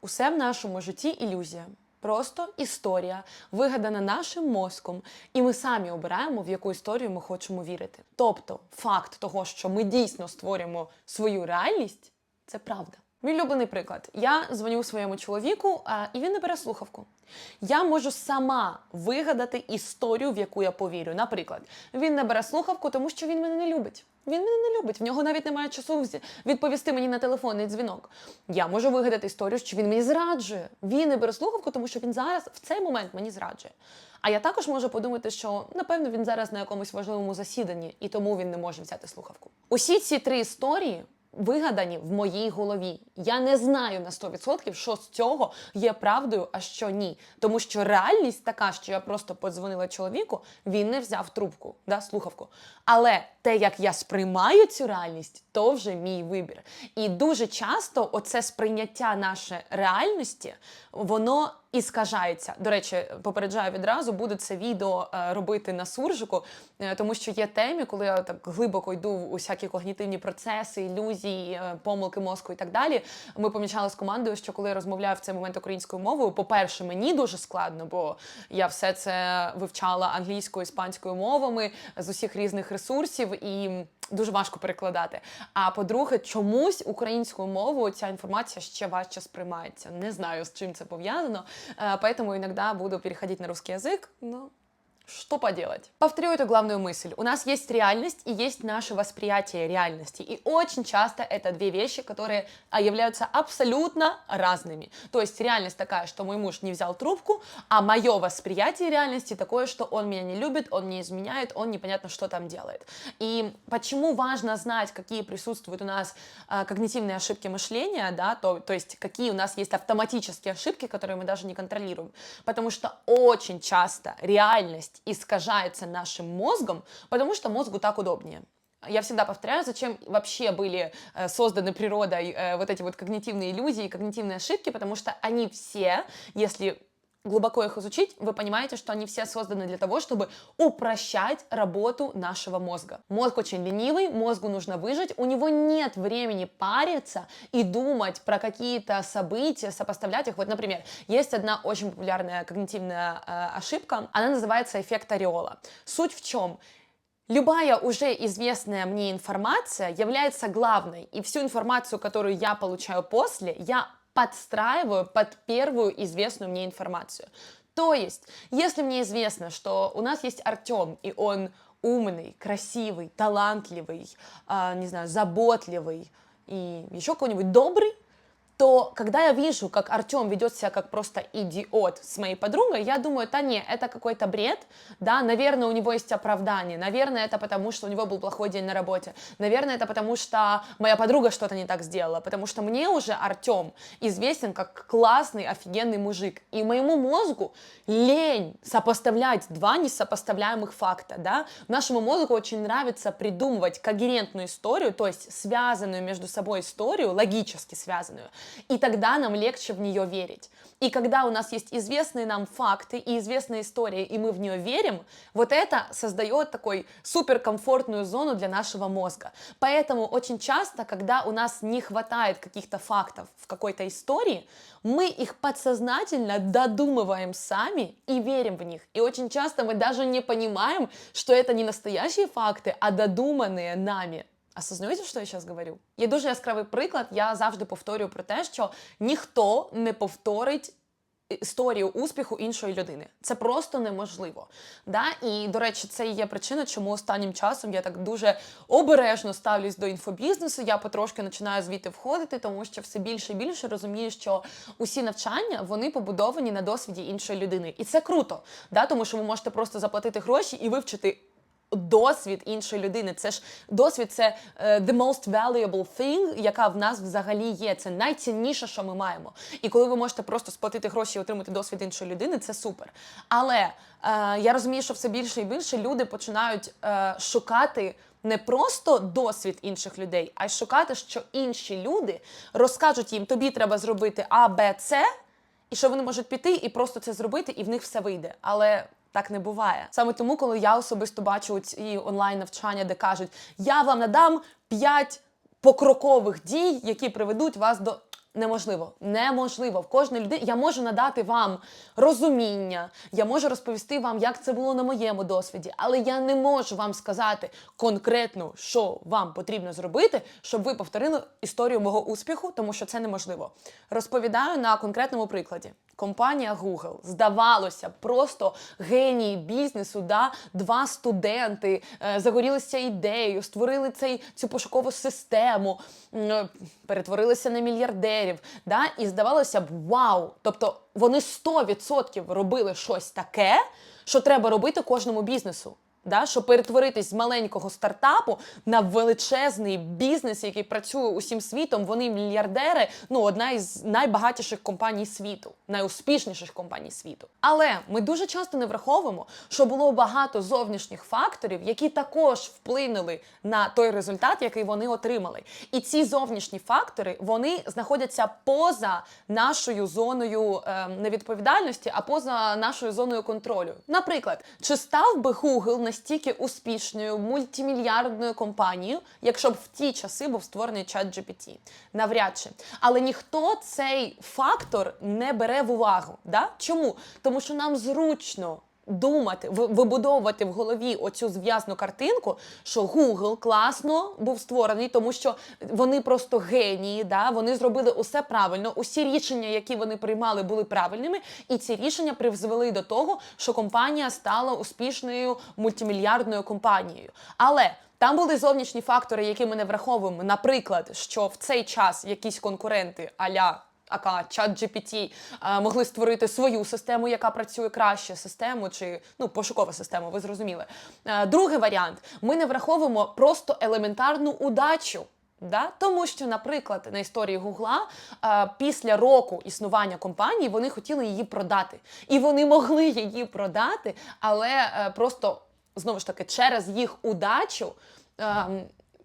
Усе в нашому житті ілюзія. Просто історія, вигадана нашим мозком, і ми самі обираємо, в яку історію ми хочемо вірити. Тобто, факт того, що ми дійсно створюємо свою реальність, це правда. Мій улюблений приклад. Я дзвоню своєму чоловіку, а, і він не бере слухавку. Я можу сама вигадати історію, в яку я повірю. Наприклад, він не бере слухавку, тому що він мене не любить. Він мене не любить. В нього навіть немає часу відповісти мені на телефонний дзвінок. Я можу вигадати історію, що він мені зраджує. Він не бере слухавку, тому що він зараз в цей момент мені зраджує. А я також можу подумати, що напевно він зараз на якомусь важливому засіданні, і тому він не може взяти слухавку. Усі ці три історії вигадані в моїй голові. Я не знаю на 100%, що з цього є правдою, а що ні. Тому що реальність така, що я просто подзвонила чоловіку, він не взяв трубку, да, слухавку. Але те, як я сприймаю цю реальність, то вже мій вибір. І дуже часто оце сприйняття нашої реальності, воно іскажається. До речі, попереджаю відразу, буду це відео е, робити на суржику, е, тому що є темі, коли я так глибоко йду в усякі когнітивні процеси, ілюзії, е, помилки мозку і так далі. Ми помічали з командою, що коли я розмовляю в цей момент українською мовою, по-перше, мені дуже складно, бо я все це вивчала англійською, іспанською мовами з усіх різних ресурсів і. Дуже важко перекладати. А по-друге, чомусь українською мовою ця інформація ще важче сприймається. Не знаю, з чим це пов'язано. Э, Поэтому иногда буду переходить на русский язык. Но что поделать? Повторю эту главную мысль. У нас есть реальность и есть наше восприятие реальности. И очень часто это две вещи, которые а, являются абсолютно разными. То есть реальность такая, что мой муж не взял трубку, а мое восприятие реальности такое, что он меня не любит, он мне изменяет, он непонятно, что там делает. И почему важно знать, какие присутствуют у нас а, когнитивные ошибки мышления, да, то, то есть какие у нас есть автоматические ошибки, которые мы даже не контролируем. Потому что очень часто реальность искажается нашим мозгом, потому что мозгу так удобнее. Я всегда повторяю, зачем вообще были э, созданы природой э, вот эти вот когнитивные иллюзии, когнитивные ошибки, потому что они все, если глубоко их изучить, вы понимаете, что они все созданы для того, чтобы упрощать работу нашего мозга. Мозг очень ленивый, мозгу нужно выжить, у него нет времени париться и думать про какие-то события, сопоставлять их. Вот, например, есть одна очень популярная когнитивная э, ошибка, она называется эффект ореола. Суть в чем? Любая уже известная мне информация является главной, и всю информацию, которую я получаю после, я подстраиваю под первую известную мне информацию. То есть, если мне известно, что у нас есть Артем, и он умный, красивый, талантливый, а, не знаю, заботливый и еще какой-нибудь добрый, то когда я вижу, как Артем ведет себя как просто идиот с моей подругой, я думаю, да не, это какой-то бред, да, наверное, у него есть оправдание, наверное, это потому, что у него был плохой день на работе, наверное, это потому, что моя подруга что-то не так сделала, потому что мне уже Артем известен как классный, офигенный мужик, и моему мозгу лень сопоставлять два несопоставляемых факта, да, нашему мозгу очень нравится придумывать когерентную историю, то есть связанную между собой историю, логически связанную, и тогда нам легче в нее верить. И когда у нас есть известные нам факты и известная история, и мы в нее верим, вот это создает такой суперкомфортную зону для нашего мозга. Поэтому очень часто, когда у нас не хватает каких-то фактов в какой-то истории, мы их подсознательно додумываем сами и верим в них. И очень часто мы даже не понимаем, что это не настоящие факты, а додуманные нами. Осознаєте, що я зараз говорю? Є дуже яскравий приклад. Я завжди повторюю про те, що ніхто не повторить історію успіху іншої людини. Це просто неможливо. Да? І, до речі, це і є причина, чому останнім часом я так дуже обережно ставлюсь до інфобізнесу. Я потрошки починаю звідти входити, тому що все більше і більше розумію, що усі навчання вони побудовані на досвіді іншої людини. І це круто, да? тому що ви можете просто заплатити гроші і вивчити досвід іншої людини. Це ж досвід це е, the most valuable thing, яка в нас взагалі є. Це найцінніше, що ми маємо. І коли ви можете просто сплатити гроші і отримати досвід іншої людини, це супер. Але е, я розумію, що все більше і більше люди починають е, шукати. Не просто досвід інших людей, а й шукати, що інші люди розкажуть їм, тобі треба зробити А, Б, С, і що вони можуть піти і просто це зробити, і в них все вийде. Але так не буває. Саме тому, коли я особисто бачу ці онлайн навчання, де кажуть, я вам надам 5 покрокових дій, які приведуть вас до Неможливо, неможливо. В кожної людини я можу надати вам розуміння, я можу розповісти вам, як це було на моєму досвіді, але я не можу вам сказати конкретно, що вам потрібно зробити, щоб ви повторили історію мого успіху, тому що це неможливо. Розповідаю на конкретному прикладі. Компанія Google, здавалося, просто генії бізнесу, да? два студенти е, загорілися ідеєю, створили цей, цю пошукову систему, е, перетворилися на мільярдерів. Да? І здавалося б, вау! Тобто вони 100% робили щось таке, що треба робити кожному бізнесу. Да, щоб перетворитись з маленького стартапу на величезний бізнес, який працює усім світом. Вони мільярдери, ну одна із найбагатіших компаній світу, найуспішніших компаній світу. Але ми дуже часто не враховуємо, що було багато зовнішніх факторів, які також вплинули на той результат, який вони отримали. І ці зовнішні фактори вони знаходяться поза нашою зоною е, невідповідальності, а поза нашою зоною контролю. Наприклад, чи став би Google настільки успішною мультимільярдною компанією, якщо б в ті часи був створений чат GPT? Навряд чи. Але ніхто цей фактор не бере в увагу. Да? Чому? Тому що нам зручно. Думати, вибудовувати в голові оцю зв'язну картинку, що Google класно був створений, тому що вони просто генії, да? вони зробили усе правильно, усі рішення, які вони приймали, були правильними, і ці рішення призвели до того, що компанія стала успішною мультимільярдною компанією. Але там були зовнішні фактори, які ми не враховуємо. Наприклад, що в цей час якісь конкуренти аля ака чат GPT могли створити свою систему, яка працює краще, систему чи ну пошукову систему, ви зрозуміли. Е, Другий варіант: ми не враховуємо просто елементарну удачу. Да? Тому що, наприклад, на історії Гугла е, після року існування компанії вони хотіли її продати. І вони могли її продати, але е, просто знову ж таки через їх удачу ем,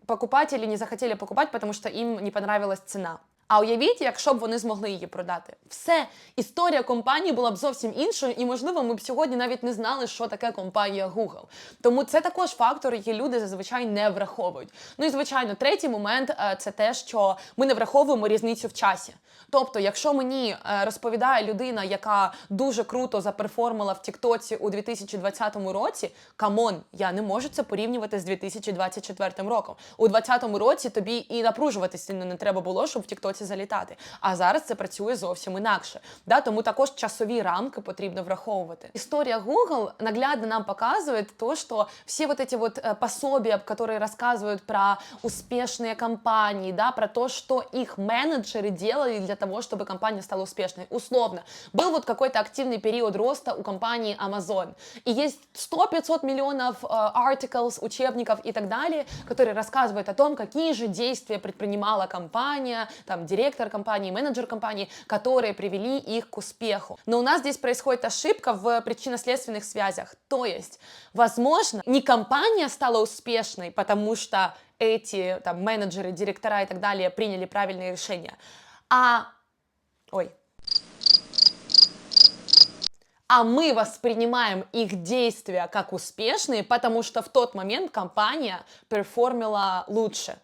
покупателі не захотіли покупати, тому що їм не понравилась ціна. А уявіть, якщо б вони змогли її продати. Все, історія компанії була б зовсім іншою, і можливо, ми б сьогодні навіть не знали, що таке компанія Google. Тому це також фактор, який люди зазвичай не враховують. Ну і звичайно, третій момент е, це те, що ми не враховуємо різницю в часі. Тобто, якщо мені е, розповідає людина, яка дуже круто заперформила в Тіктоці у 2020 році, камон, я не можу це порівнювати з 2024 роком. У 2020 році тобі і напружуватися не треба було, щоб в Тіктоці залітати. А зараз це працює зовсім інакше. Да? Тому також часові рамки потрібно враховувати. Історія Google наглядно нам показує то, что все вот эти вот э, пособия, которые рассказывают про успешные компании, да, про то, что их менеджеры делали для того, чтобы компания стала успешной. Условно, был вот какой-то активный период роста у компании Amazon, и есть 100-500 миллионов э, articles, учебников и так далее, которые рассказывают о том, какие же действия предпринимала компания, там, директор компании, менеджер компании, которые привели их к успеху. Но у нас здесь происходит ошибка в причинно-следственных связях. То есть, возможно, не компания стала успешной, потому что эти там, менеджеры, директора и так далее приняли правильные решения, а... Ой, а мы воспринимаем их действия как успешные, потому что в тот момент компания перформила лучше.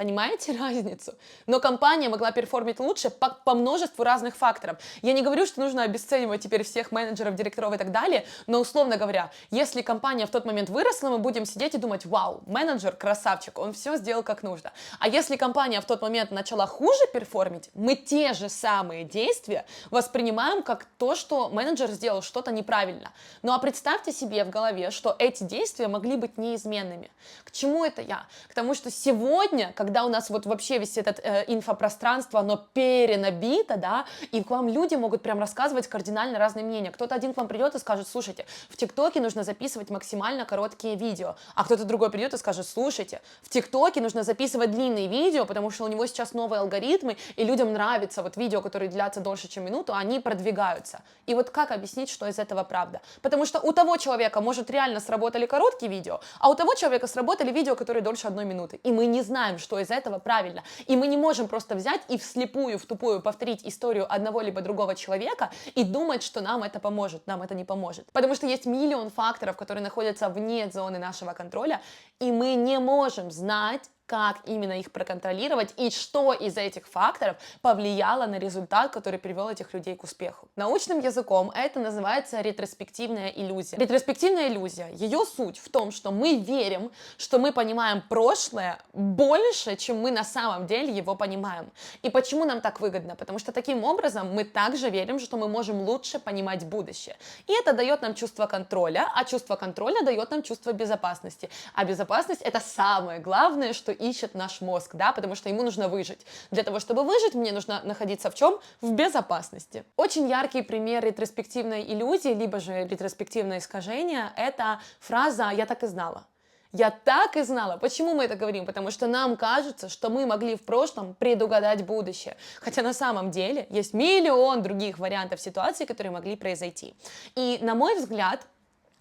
Понимаете разницу? Но компания могла перформить лучше по, по множеству разных факторов. Я не говорю, что нужно обесценивать теперь всех менеджеров, директоров и так далее, но условно говоря, если компания в тот момент выросла, мы будем сидеть и думать, вау, менеджер красавчик, он все сделал как нужно. А если компания в тот момент начала хуже перформить, мы те же самые действия воспринимаем как то, что менеджер сделал что-то неправильно. Ну а представьте себе в голове, что эти действия могли быть неизменными. К чему это я? К тому, что сегодня, когда у нас вот вообще весь этот э, инфопространство, оно перенабито, да, и к вам люди могут прям рассказывать кардинально разные мнения. Кто-то один к вам придет и скажет, слушайте, в ТикТоке нужно записывать максимально короткие видео, а кто-то другой придет и скажет, слушайте, в ТикТоке нужно записывать длинные видео, потому что у него сейчас новые алгоритмы, и людям нравится вот видео, которые длятся дольше, чем минуту, они продвигаются. И вот как объяснить, что из этого правда? Потому что у того человека, может, реально сработали короткие видео, а у того человека сработали видео, которые дольше одной минуты. И мы не знаем, что из этого правильно. И мы не можем просто взять и вслепую, в тупую повторить историю одного либо другого человека и думать, что нам это поможет. Нам это не поможет. Потому что есть миллион факторов, которые находятся вне зоны нашего контроля, и мы не можем знать, как именно их проконтролировать и что из этих факторов повлияло на результат, который привел этих людей к успеху. Научным языком это называется ретроспективная иллюзия. Ретроспективная иллюзия, ее суть в том, что мы верим, что мы понимаем прошлое больше, чем мы на самом деле его понимаем. И почему нам так выгодно? Потому что таким образом мы также верим, что мы можем лучше понимать будущее. И это дает нам чувство контроля, а чувство контроля дает нам чувство безопасности. А безопасность это самое главное, что ищет наш мозг, да, потому что ему нужно выжить. Для того, чтобы выжить, мне нужно находиться в чем? В безопасности. Очень яркий пример ретроспективной иллюзии, либо же ретроспективное искажение, это фраза «я так и знала». Я так и знала. Почему мы это говорим? Потому что нам кажется, что мы могли в прошлом предугадать будущее. Хотя на самом деле есть миллион других вариантов ситуаций, которые могли произойти. И, на мой взгляд,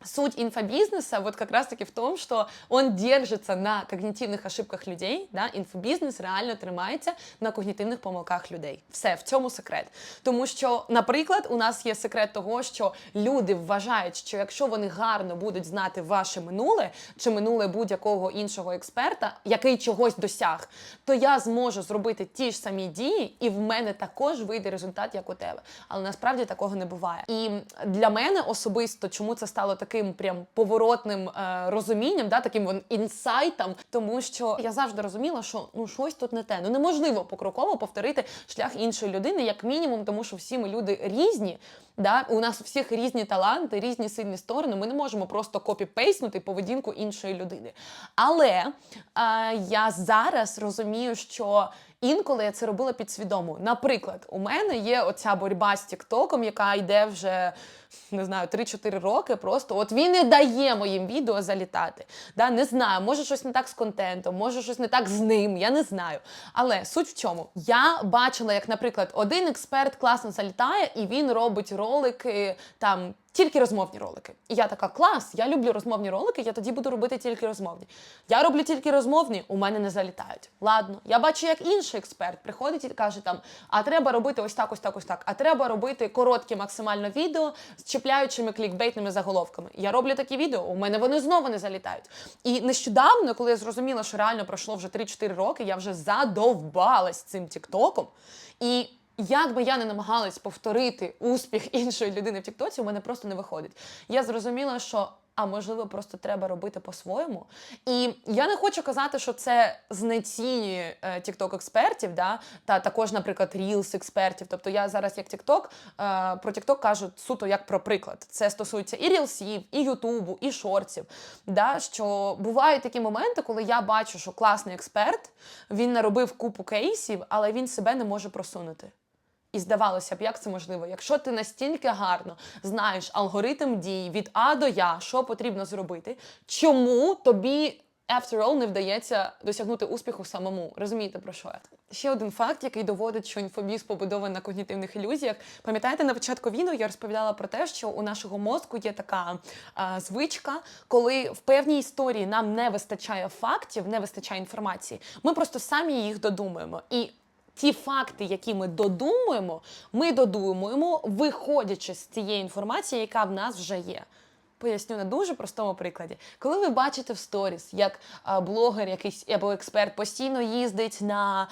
Суть инфобизнеса вот как раз-таки в том, що он держиться на когнітивних ошибках людей. Да? Інфобізнес реально тримається на когнітивних помилках людей. Все в цьому секрет. Тому що, наприклад, у нас є секрет того, що люди вважають, що якщо вони гарно будуть знати ваше минуле чи минуле будь-якого іншого експерта, який чогось досяг, то я зможу зробити ті ж самі дії, і в мене також вийде результат, як у тебе. Але насправді такого не буває. І для мене особисто, чому це стало таким прям поворотним е, розумінням, да, таким інсайтом, тому що я завжди розуміла, що ну щось тут не те. Ну неможливо покроково повторити шлях іншої людини, як мінімум, тому що всі ми люди різні. Да? У нас у всіх різні таланти, різні сильні сторони. Ми не можемо просто копі-пейснути поведінку іншої людини. Але е, я зараз розумію, що інколи я це робила підсвідомо. Наприклад, у мене є оця боротьба з Тіктоком, яка йде вже не знаю 3-4 роки. Просто от він не дає моїм відео залітати. Да? Не знаю, може щось не так з контентом, може щось не так з ним. Я не знаю. Але суть в чому? Я бачила, як, наприклад, один експерт класно залітає, і він робить ролики там. Тільки розмовні ролики. І я така, клас, я люблю розмовні ролики, я тоді буду робити тільки розмовні. Я роблю тільки розмовні, у мене не залітають. Ладно, я бачу, як інший експерт приходить і каже там: а треба робити ось так, ось так, ось так. А треба робити короткі максимально відео з чіпляючими клікбейтними заголовками. Я роблю такі відео, у мене вони знову не залітають. І нещодавно, коли я зрозуміла, що реально пройшло вже 3-4 роки, я вже задовбалась цим тіктоком. І як би я не намагалась повторити успіх іншої людини в Тіктоці, у мене просто не виходить. Я зрозуміла, що. А можливо, просто треба робити по-своєму. І я не хочу казати, що це знецінює е, тікток експертів, да? та також, наприклад, Reels експертів. Тобто я зараз як тікток е, про тікток кажу суто як про приклад. Це стосується і рілсів, і Ютубу, і шортів. Да? Що бувають такі моменти, коли я бачу, що класний експерт, він наробив купу кейсів, але він себе не може просунути. І здавалося б, як це можливо? Якщо ти настільки гарно знаєш алгоритм дій від А до Я, що потрібно зробити, чому тобі after all, не вдається досягнути успіху самому? Розумієте про що я? Ще один факт, який доводить, що інфобіз побудований на когнітивних ілюзіях. Пам'ятаєте, на початку відео я розповідала про те, що у нашого мозку є така а, звичка, коли в певній історії нам не вистачає фактів, не вистачає інформації. Ми просто самі їх додумуємо. І ті факти, які ми додумуємо, ми додумуємо, виходячи з цієї інформації, яка в нас вже є. Поясню на дуже простому прикладі. Коли ви бачите в сторіс, як блогер якийсь або експерт постійно їздить на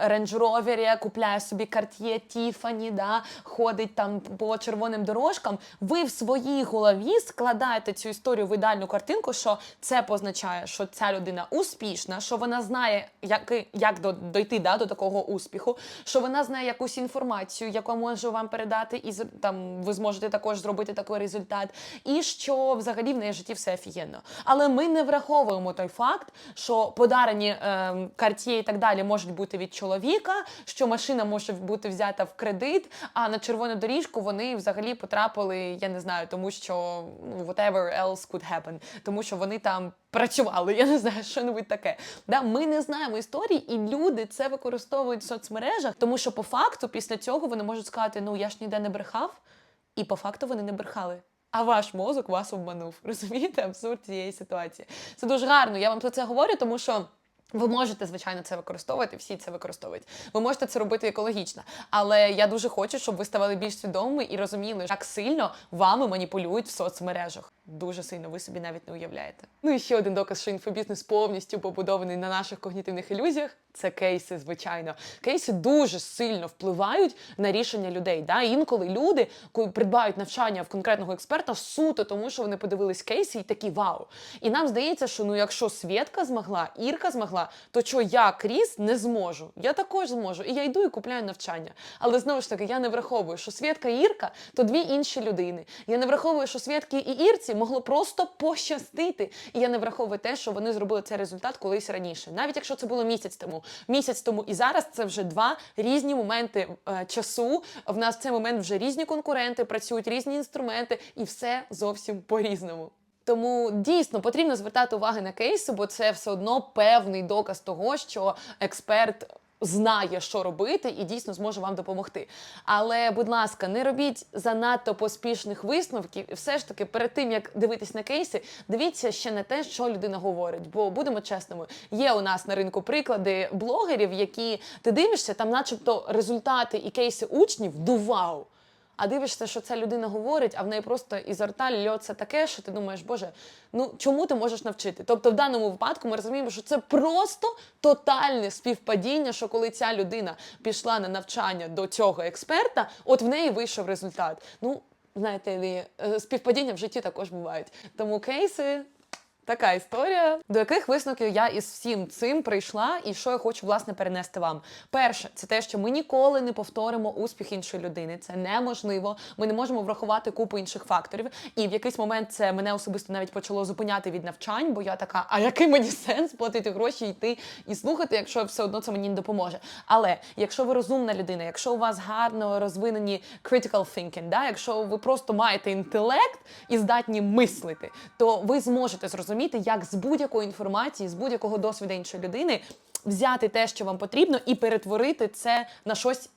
рейндж ровері, купляє собі Cartier Tiffany, да, ходить там по червоним дорожкам, ви в своїй голові складаєте цю історію в ідеальну картинку, що це позначає, що ця людина успішна, що вона знає, як, як до, дойти да, до такого успіху, що вона знає якусь інформацію, яку може вам передати, і там ви зможете також зробити такий результат. І що взагалі в неї житті все офігенно. Але ми не враховуємо той факт, що подарені е, карт'є і так далі можуть бути від чоловіка, що машина може бути взята в кредит, а на червону доріжку вони взагалі потрапили, я не знаю, тому що ну, whatever else could happen, тому що вони там працювали, я не знаю, що небудь таке. Да? Ми не знаємо історії, і люди це використовують в соцмережах, тому що по факту після цього вони можуть сказати: ну я ж ніде не брехав, і по факту вони не брехали а ваш мозок вас обманув. Розумієте, абсурд цієї ситуації. Це дуже гарно. Я вам про це говорю, тому що. Ви можете, звичайно, це використовувати, всі це використовують. Ви можете це робити екологічно. Але я дуже хочу, щоб ви ставали більш свідомими і розуміли, як сильно вами маніпулюють в соцмережах. Дуже сильно, ви собі навіть не уявляєте. Ну і ще один доказ, що інфобізнес повністю побудований на наших когнітивних ілюзіях. Це кейси, звичайно. Кейси дуже сильно впливають на рішення людей. Да? Інколи люди, придбають навчання в конкретного експерта, суто тому, що вони подивились кейси і такі вау. І нам здається, що ну якщо Свєтка змогла, Ірка змогла, то що я, Кріс, не зможу. Я також зможу. І я йду і купляю навчання. Але знову ж таки, я не враховую, що Свєтка і Ірка то дві інші людини. Я не враховую, що Свєтки і Ірці могло просто пощастити. І я не враховую те, що вони зробили цей результат колись раніше. Навіть якщо це було місяць тому. Місяць тому і зараз це вже два різні моменти е, часу. В нас в цей момент вже різні конкуренти працюють, різні інструменти, і все зовсім по-різному. Тому дійсно потрібно звертати увагу на кейси, бо це все одно певний доказ того, що експерт. Знає, що робити, і дійсно зможе вам допомогти. Але, будь ласка, не робіть занадто поспішних висновків. І все ж таки, перед тим як дивитись на кейси, дивіться ще на те, що людина говорить. Бо будемо чесними, є у нас на ринку приклади блогерів, які ти дивишся, там, начебто, результати і кейси учнів до вау. А дивишся, що ця людина говорить, а в неї просто із рта льється таке, що ти думаєш, боже, ну чому ти можеш навчити? Тобто, в даному випадку ми розуміємо, що це просто тотальне співпадіння, що коли ця людина пішла на навчання до цього експерта, от в неї вийшов результат. Ну, знаєте, е, співпадіння в житті також бувають. Тому кейси. Така історія, до яких висновків я із всім цим прийшла, і що я хочу власне перенести вам. Перше, це те, що ми ніколи не повторимо успіх іншої людини. Це неможливо. Ми не можемо врахувати купу інших факторів. І в якийсь момент це мене особисто навіть почало зупиняти від навчань, бо я така, а який мені сенс платити гроші, йти і слухати, якщо все одно це мені не допоможе. Але якщо ви розумна людина, якщо у вас гарно розвинені critical thinking, да, якщо ви просто маєте інтелект і здатні мислити, то ви зможете зрозуміти, як з будь-якої інформації, з будь-якого досвіду іншої людини взяти те, що вам потрібно, і перетворити це на щось.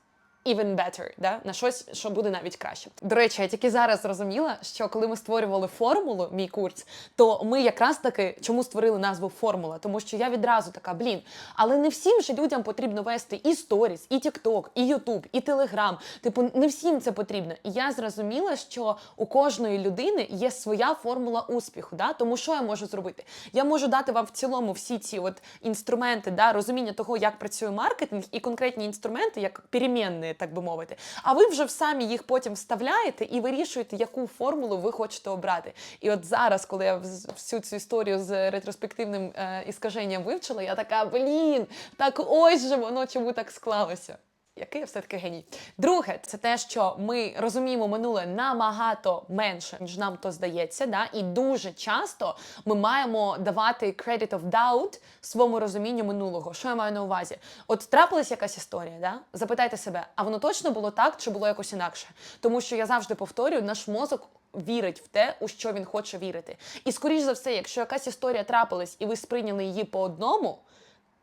Even better, да? на щось, що буде навіть краще. До речі, я тільки зараз зрозуміла, що коли ми створювали формулу, мій курс, то ми якраз таки чому створили назву формула, тому що я відразу така, блін, але не всім же людям потрібно вести і сторіс, і TikTok, і YouTube, і Telegram. Типу, не всім це потрібно. І я зрозуміла, що у кожної людини є своя формула успіху. Да? Тому що я можу зробити? Я можу дати вам в цілому всі ці от інструменти, да, розуміння того, як працює маркетинг, і конкретні інструменти, як перемінні, так би мовити. А ви вже самі їх потім вставляєте і вирішуєте, яку формулу ви хочете обрати. І от зараз, коли я всю цю історію з ретроспективним е, іскаженням вивчила, я така, блін, так ось же воно чому так склалося. Який я все-таки геній. Друге, це те, що ми розуміємо минуле набагато менше, ніж нам то здається. Да? І дуже часто ми маємо давати credit of doubt своєму розумінню минулого. Що я маю на увазі? От трапилась якась історія, да? запитайте себе, а воно точно було так чи було якось інакше? Тому що я завжди повторюю, наш мозок. Вірить в те, у що він хоче вірити. І скоріш за все, якщо якась історія трапилась і ви сприйняли її по одному,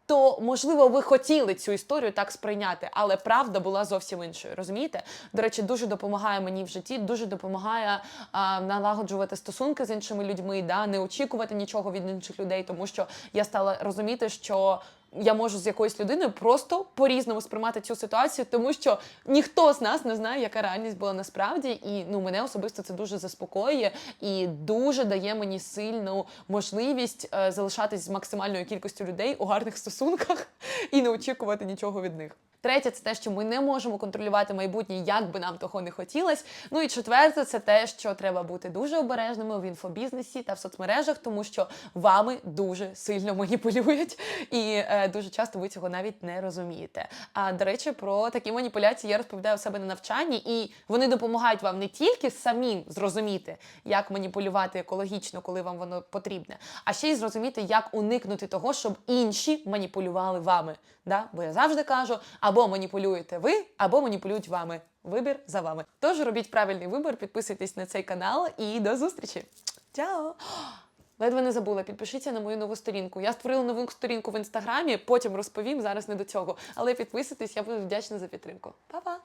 то можливо ви хотіли цю історію так сприйняти, але правда була зовсім іншою. Розумієте? До речі, дуже допомагає мені в житті, дуже допомагає а, налагоджувати стосунки з іншими людьми, да, не очікувати нічого від інших людей, тому що я стала розуміти, що. Я можу з якоюсь людиною просто по-різному сприймати цю ситуацію, тому що ніхто з нас не знає, яка реальність була насправді, і ну мене особисто це дуже заспокоює і дуже дає мені сильну можливість е, залишатись з максимальною кількістю людей у гарних стосунках і не очікувати нічого від них. Третє, це те, що ми не можемо контролювати майбутнє, як би нам того не хотілося. Ну і четверте, це те, що треба бути дуже обережними в інфобізнесі та в соцмережах, тому що вами дуже сильно маніпулюють, і е, дуже часто ви цього навіть не розумієте. А до речі, про такі маніпуляції я розповідаю у себе на навчанні, і вони допомагають вам не тільки самим зрозуміти, як маніпулювати екологічно, коли вам воно потрібне, а ще й зрозуміти, як уникнути того, щоб інші маніпулювали вами. Да? Бо я завжди кажу, або маніпулюєте ви, або маніпулюють вами. Вибір за вами. Тож робіть правильний вибір, підписуйтесь на цей канал і до зустрічі. Чао! Ледве не забула, підпишіться на мою нову сторінку. Я створила нову сторінку в інстаграмі, потім розповім, зараз не до цього. Але підписуйтесь, я буду вдячна за підтримку. Па-па!